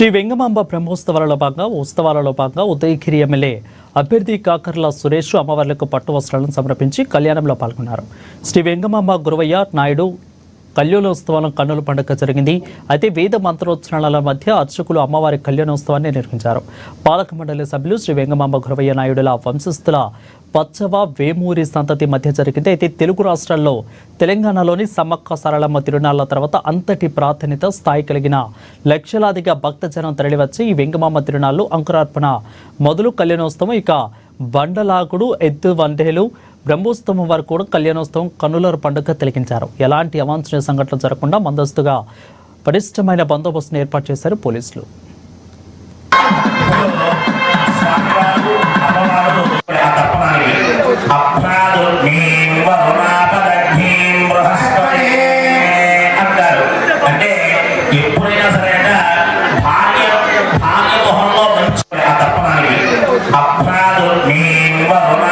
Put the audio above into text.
శ్రీ వెంగమాంబ బ్రహ్మోత్సవాలలో భాగంగా ఉత్సవాలలో భాగంగా ఉదయగిరి ఎమ్మెల్యే అభ్యర్థి కాకర్ల సురేష్ అమ్మవార్లకు పట్టు వస్త్రాలను సమర్పించి కళ్యాణంలో పాల్గొన్నారు. శ్రీ వెంగమాంబ గురవయ్య నాయుడు కళ్యాణోత్సవం కన్నుల పండుగ జరిగింది. అయితే వేద మంత్రోచ్చరణల మధ్య అర్చకులు అమ్మవారి కళ్యాణోత్సవాన్ని నిర్వహించారు. పాలక మండలి సభ్యులు శ్రీ వెంగమాంబ గురవయ్య నాయుడుల వంశస్థుల పచ్చవ వేమూరి సంతతి మధ్య జరిగింది. అయితే తెలుగు రాష్ట్రాల్లో తెలంగాణలోని సమ్మక్క సరళమ్మ తిరునాళ్ళ తర్వాత అంతటి ప్రాధాన్యత స్థాయి కలిగిన లక్షలాదిగా భక్తజనం తరలివచ్చి ఈ వెంగమామ తిరునాళ్ళు అంకురార్పణ మొదలు కళ్యాణోత్సవం ఇక బండలాగుడు ఎద్దు వందేలు బ్రహ్మోత్సవం వరకు కూడా కళ్యాణోత్సవం కన్నుల పండుగ తిలకించారు ఎలాంటి అవాంఛనీయ సంఘటనలు జరగకుండా ముందస్తుగా పటిష్టమైన బందోబస్తును ఏర్పాటు చేశారు పోలీసులు. อัปราดุนีวะม